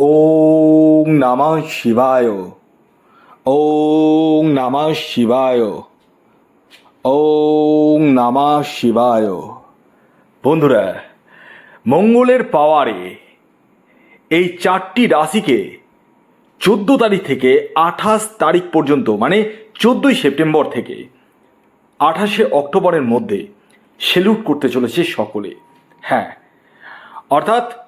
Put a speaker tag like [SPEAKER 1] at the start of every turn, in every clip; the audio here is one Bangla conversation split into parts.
[SPEAKER 1] ওং নমঃ শিবায়। ওং নমঃ শিবায়। ওং নমঃ শিবায়। বন্ধুরা, মঙ্গলের পাওয়ারে এই চারটি রাশিকে চোদ্দ তারিখ থেকে আঠাশ তারিখ পর্যন্ত মানে চোদ্দোই সেপ্টেম্বর থেকে আঠাশে অক্টোবরের মধ্যে সেলুট করতে চলেছে সকলে। হ্যাঁ অর্থাৎ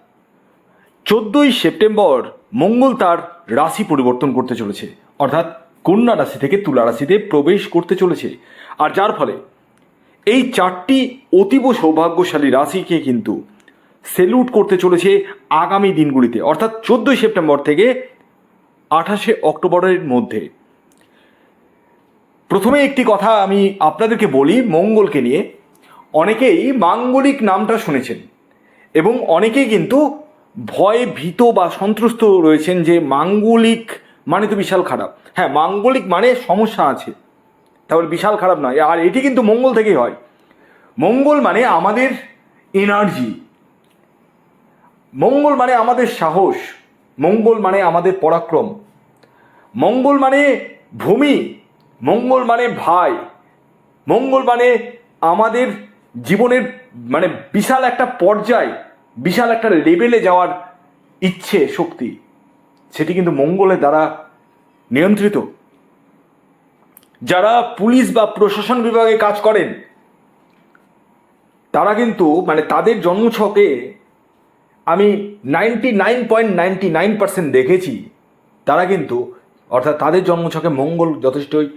[SPEAKER 1] চোদ্দোই সেপ্টেম্বর মঙ্গল তার রাশি পরিবর্তন করতে চলেছে। অর্থাৎ কন্যা রাশি থেকে তুলা রাশিতে প্রবেশ করতে চলেছে। আর যার ফলে এই চারটি অতীব সৌভাগ্যশালী রাশিকে কিন্তু সেলুট করতে চলেছে আগামী দিনগুলিতে। অর্থাৎ চোদ্দোই সেপ্টেম্বর থেকে আঠাশে অক্টোবরের মধ্যে। প্রথমে একটি কথা আমি আপনাদেরকে বলি মঙ্গলকে নিয়ে। অনেকেই মাঙ্গলিক নামটা শুনেছেন। এবং অনেকেই কিন্তু ভয়ে ভীত বা সন্ত্রস্ত রয়েছেন যে মাঙ্গলিক মানে তো বিশাল খারাপ। হ্যাঁ মাঙ্গলিক মানে সমস্যা আছে। তাহলে বিশাল খারাপ নয়। আর এটি কিন্তু মঙ্গল থেকেই হয়। মঙ্গল মানে আমাদের এনার্জি মঙ্গল মানে আমাদের সাহস। মঙ্গল মানে আমাদের পরাক্রম। মঙ্গল মানে ভূমি। মঙ্গল মানে ভাই। মঙ্গল মানে আমাদের জীবনের মানে বিশাল একটা পর্যায়। বিশাল একটা লেভেলে যাওয়ার ইচ্ছে, শক্তি, সেটি কিন্তু মঙ্গলের দ্বারা নিয়ন্ত্রিত। যারা পুলিশ বা প্রশাসন বিভাগে কাজ করেন, তারা কিন্তু মানে তাদের জন্মছকে আমি ninety nine point ninety nine percent দেখেছি, তারা কিন্তু, অর্থাৎ তাদের জন্মছকে মঙ্গল যথেষ্টই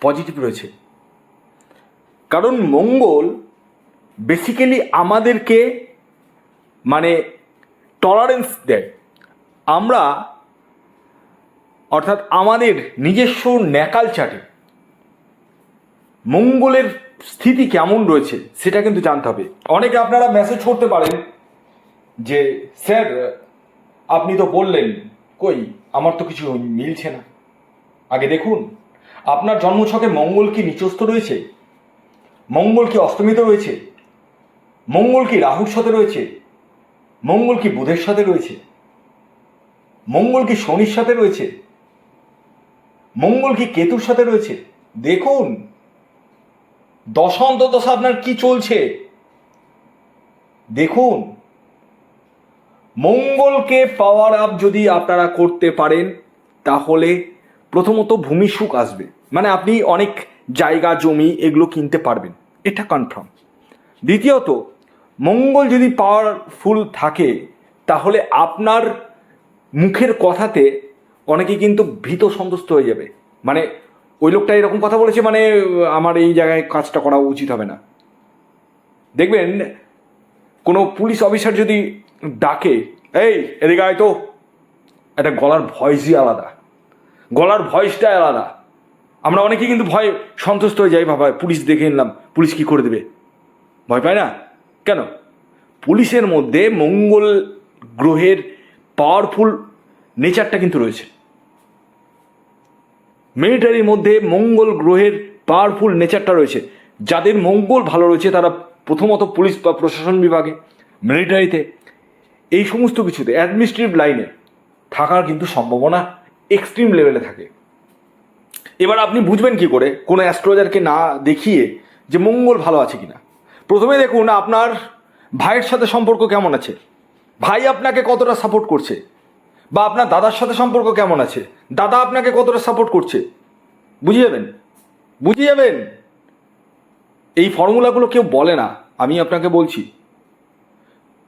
[SPEAKER 1] পজিটিভ রয়েছে। কারণ মঙ্গল বেসিক্যালি আমাদেরকে মানে টলারেন্স দেয়। আমরা অর্থাৎ আমাদের নিজস্ব ন্যাকাল চাটে মঙ্গলের স্থিতি কেমন রয়েছে সেটা কিন্তু জানতে হবে। অনেকে আপনারা মেসেজ করতে পারেন যে, স্যার, আপনি তো বললেন, কই, আমার তো কিছু মিলছে না। আগে দেখুন, আপনার জন্মছকে মঙ্গল কি নিচস্থ রয়েছে? মঙ্গল কি অস্তমিত রয়েছে? মঙ্গল কি রাহুর সাথে রয়েছে? মঙ্গল কি বুধের সাথে রয়েছে? মঙ্গল কি শনির সাথে রয়েছে? মঙ্গল কি কেতুর সাথে রয়েছে? দেখুন। দশা আপনার কি চলছে? দেখুন। মঙ্গলকে পাওয়ার আপ যদি আপনারা করতে পারেন, তাহলে প্রথমত ভূমি সুখ আসবে। মানে আপনি অনেক জায়গা, জমি এগুলো কিনতে পারবেন। এটা কনফার্ম দ্বিতীয়ত মঙ্গল যদি পাওয়ারফুল থাকে, তাহলে আপনার মুখের কথাতে অনেকে কিন্তু ভীত সন্তুষ্ট হয়ে যাবে। মানে ওই লোকটা এরকম কথা বলেছে মানে আমার এই জায়গায় কাজটা করা উচিত হবে না। দেখবেন, কোনো পুলিশ অফিসার যদি ডাকে, এই, এদিকে তো। একটা গলার ভয়েসই আলাদা। গলার ভয়েসটাই আলাদা। আমরা অনেকেই কিন্তু ভয় সন্তুষ্ট হয়ে যাই বাবা পুলিশ দেখে নিলাম, পুলিশ কি করে দেবে? ভয় পায় না? কেন? পুলিশের মধ্যে মঙ্গল গ্রহের পাওয়ারফুল নেচারটা কিন্তু রয়েছে। মিলিটারির মধ্যে মঙ্গল গ্রহের পাওয়ারফুল নেচারটা রয়েছে। যাদের মঙ্গল ভালো রয়েছে তারা প্রথমত পুলিশ বা প্রশাসন বিভাগে মিলিটারিতে এই সমস্ত কিছুতে অ্যাডমিনিস্ট্রেটিভ লাইনে থাকার কিন্তু সম্ভাবনা এক্সট্রিম লেভেলে থাকে। এবার আপনি বুঝবেন কি করে কোনো অ্যাস্ট্রোলজারকে না দেখিয়ে যে মঙ্গল ভালো আছে কিনা। প্রথমে দেখুন আপনার ভাইয়ের সাথে সম্পর্ক কেমন আছে? ভাই আপনাকে কতটা সাপোর্ট করছে? বা আপনার দাদার সাথে সম্পর্ক কেমন আছে? দাদা আপনাকে কতটা সাপোর্ট করছে? বুঝে যাবেন বুঝে যাবেন এই ফর্মুলাগুলো কেউ বলে না, আমি আপনাকে বলছি।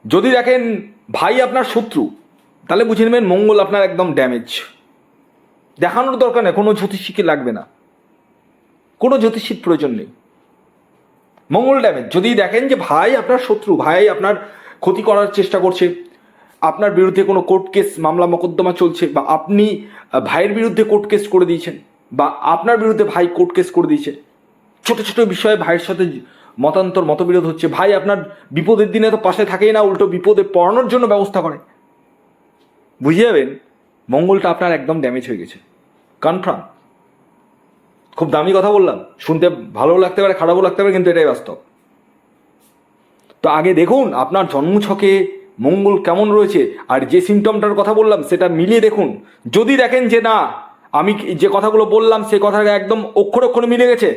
[SPEAKER 1] যদি দেখেন ভাই আপনার শত্রু, তাহলে বুঝে নেবেন মঙ্গল আপনার একদম ড্যামেজ দেখানোর দরকার নেই, কোনো জ্যোতিষীকে লাগবে না। কোনো জ্যোতিষীর প্রয়োজন নেই। মঙ্গল ড্যামেজ যদি দেখেন যে ভাই আপনার শত্রু, ভাই আপনার ক্ষতি করার চেষ্টা করছে, আপনার বিরুদ্ধে কোনো কোর্ট কেস মামলা মোকদ্দমা চলছে, বা আপনি ভাইয়ের বিরুদ্ধে কোর্ট কেস করে দিয়েছেন, বা আপনার বিরুদ্ধে ভাই কোর্ট কেস করে দিয়েছে, ছোট ছোট বিষয়ে ভাইয়ের সাথে মতান্তর, মতবিরোধ হচ্ছে, ভাই আপনার বিপদের দিনে তো পাশে থাকেই না, উল্টো বিপদে পড়ানোর জন্য ব্যবস্থা করে। বুঝে যাবেন? মঙ্গলটা আপনার একদম ড্যামেজ হয়ে গেছে। কনফার্ম খুব দামি কথা বললাম। শুনতে ভালোও লাগতে পারে, খারাপও লাগতে পারে, কিন্তু এটাই বাস্তব। তো আগে দেখুন, আপনার জন্মছকে মঙ্গল কেমন রয়েছে, আর যে সিমটমটার কথা বললাম, সেটা মিলিয়ে দেখুন। যদি দেখেন যে না, আমি যে কথাগুলো বললাম, সে কথা একদম অক্ষর অক্ষরে মিলে গেছে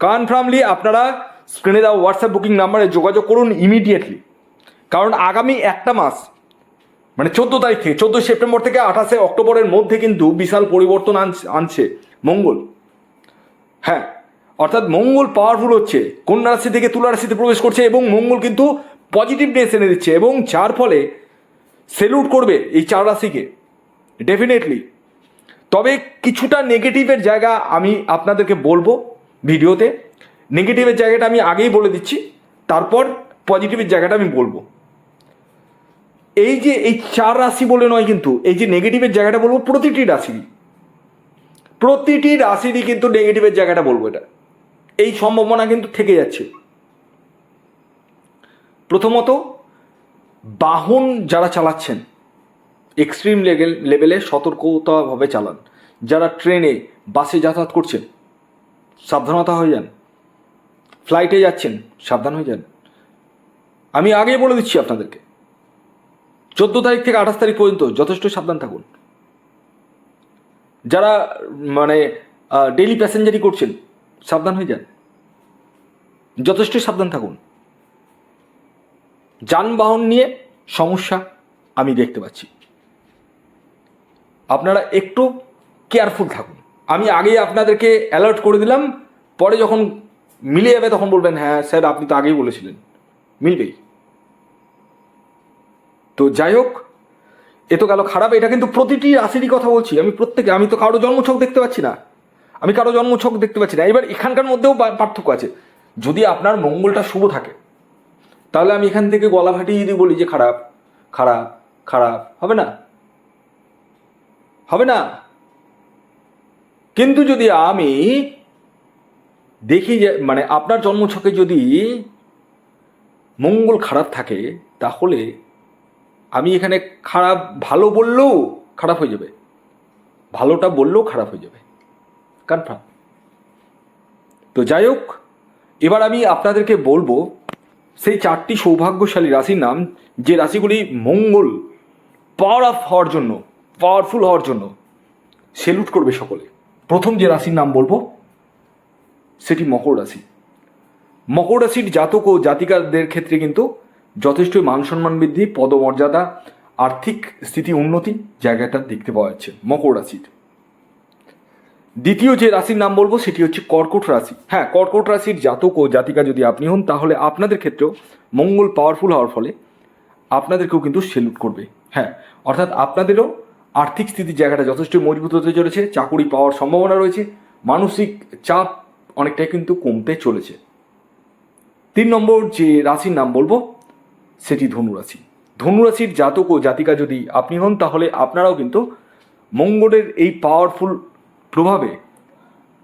[SPEAKER 1] কনফার্মলি আপনারা স্ক্রিনে দেওয়া হোয়াটসঅ্যাপ বুকিং নাম্বারে যোগাযোগ করুন ইমিডিয়েটলি কারণ আগামী একটা মাস মানে চোদ্দ তারিখ থেকে চোদ্দোই সেপ্টেম্বর থেকে আঠাশে অক্টোবরের মধ্যে কিন্তু বিশাল পরিবর্তন আনছে আনছে মঙ্গল। হ্যাঁ অর্থাৎ মঙ্গল পাওয়ারফুল হচ্ছে কন্যা রাশি থেকে তুলা রাশিতে প্রবেশ করছে এবং মঙ্গল কিন্তু পজিটিভনেস এনে দিচ্ছে এবং যার ফলে সেলুট করবে এই চার রাশিকে ডেফিনেটলি তবে কিছুটা নেগেটিভের জায়গা আমি আপনাদেরকে বলব ভিডিওতে নেগেটিভের জায়গাটা আমি আগেই বলে দিচ্ছি, তারপর পজিটিভের জায়গাটা আমি বলব। এই যে এই চার রাশি বলে নয় কিন্তু, এই যে নেগেটিভের জায়গাটা বলব প্রতিটি রাশিরই। প্রতিটি রাশিরই কিন্তু নেগেটিভের জায়গাটা বলব এটা। এই সম্ভাবনা কিন্তু থেকে যাচ্ছে। প্রথমত, বাহন যারা চালাচ্ছেন এক্সট্রিম লেভেল লেভেলে সতর্কতাভাবে চালান। যারা ট্রেনে বাসে যাতায়াত করছেন, সাবধানতা হয়ে যান। ফ্লাইটে যাচ্ছেন, সাবধান হয়ে যান। আমি আগেই বলে দিচ্ছি আপনাদেরকে, চোদ্দ তারিখ থেকে আঠাশ তারিখ পর্যন্ত যথেষ্ট সাবধান থাকুন। যারা মানে ডেলি প্যাসেঞ্জারি করছেন, সাবধান হয়ে যান। যথেষ্ট সাবধান থাকুন। যানবাহন নিয়ে সমস্যা আমি দেখতে পাচ্ছি। আপনারা একটু কেয়ারফুল থাকুন। আমি আগেই আপনাদেরকে অ্যালার্ট করে দিলাম, পরে যখন মিলে যাবে তখন বলবেন হ্যাঁ স্যার, আপনি তো আগেই বলেছিলেন। মিলবেই। তো যাই হোক এ তো গেল খারাপ, এটা কিন্তু প্রতিটি রাশিরই কথা বলছি। আমি প্রত্যেকে, আমি তো কারও জন্মছক দেখতে পাচ্ছি না। আমি কারও জন্মছক দেখতে পাচ্ছি না। এবার এখানকার মধ্যেও পার্থক্য আছে। যদি আপনার মঙ্গলটা শুভ থাকে, তাহলে আমি এখান থেকে গলা ফাটিয়ে যদি বলি যে খারাপ খারাপ খারাপ, হবে না? হবে না? কিন্তু যদি আমি দেখি যে মানে আপনার জন্মছকে যদি মঙ্গল খারাপ থাকে, তাহলে আমি এখানে খারাপ ভালো বললেও খারাপ হয়ে যাবে। ভালোটা বললেও খারাপ হয়ে যাবে। কনফার্ম তো যাই হোক, এবার আমি আপনাদেরকে বলব, সেই চারটি সৌভাগ্যশালী রাশির নাম, যে রাশিগুলি মঙ্গল পাওয়ার অফ হওয়ার জন্য পাওয়ারফুল হওয়ার জন্য সেলুট করবে সকলে। প্রথম যে রাশির নাম বলব, সেটি মকর রাশি। মকর রাশির জাতক ও জাতিকাদের ক্ষেত্রে কিন্তু যথেষ্ট মান সম্মান বৃদ্ধি, পদমর্যাদা, আর্থিক স্থিতি উন্নতি জায়গাটা দেখতে পাওয়া যাচ্ছে, মকর রাশির। দ্বিতীয় যে রাশির নাম বলব সেটি হচ্ছে কর্কট রাশি। হ্যাঁ কর্কট রাশির জাতক ও জাতিকা যদি আপনি হন, তাহলে আপনাদের ক্ষেত্রেও মঙ্গল পাওয়ারফুল হওয়ার ফলে আপনাদেরকেও কিন্তু সেলুট করবে। হ্যাঁ অর্থাৎ আপনাদেরও আর্থিক স্থিতির জায়গাটা যথেষ্ট মজবুত হতে চলেছে, চাকুরি পাওয়ার সম্ভাবনা রয়েছে, মানসিক চাপ অনেকটাই কিন্তু কমতে চলেছে। তিন নম্বর যে রাশির নাম বলব সেটি ধনুরাশি। ধনুরাশির জাতক ও জাতিকা যদি আপনি হন, তাহলে আপনারাও কিন্তু মঙ্গলের এই পাওয়ারফুল প্রভাবে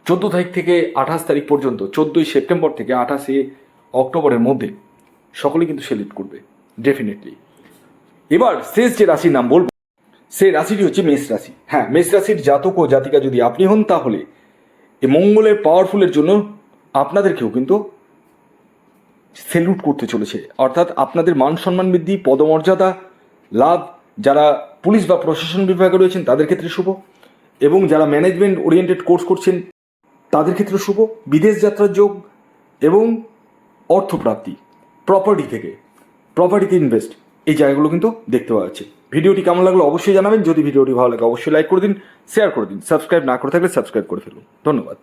[SPEAKER 1] চোদ্দ তারিখ থেকে আঠাশ তারিখ পর্যন্ত, চোদ্দোই সেপ্টেম্বর থেকে আঠাশে অক্টোবরের মধ্যে সকলে কিন্তু সেলিব্রেট করবে ডেফিনেটলি এবার শেষ যে রাশির নাম বলব, সেই রাশিটি হচ্ছে মেষ রাশি। হ্যাঁ মেষ রাশির জাতক ও জাতিকা যদি আপনি হন, তাহলে এই মঙ্গলের পাওয়ারফুলের জন্য আপনাদেরকেও কিন্তু সেলুট করতে চলেছে। অর্থাৎ আপনাদের মান সম্মান বৃদ্ধি, পদমর্যাদা, লাভ, যারা পুলিশ বা প্রশাসন বিভাগে রয়েছেন, তাদের ক্ষেত্রে শুভ। এবং যারা ম্যানেজমেন্ট ওরিয়েন্টেড কোর্স করছেন, তাদের ক্ষেত্রে শুভ। বিদেশ যাত্রার যোগ এবং অর্থপ্রাপ্তি প্রপার্টি থেকে প্রপার্টিতে ইনভেস্ট এই জায়গাগুলো কিন্তু দেখতে পাওয়া যাচ্ছে। ভিডিওটি কেমন লাগল অবশ্যই জানাবেন। যদি ভিডিওটি ভালো লাগে, অবশ্যই লাইক করে দিন শেয়ার করে দিন। সাবস্ক্রাইব না করে থাকলে সাবস্ক্রাইব করে ফেলুন। ধন্যবাদ।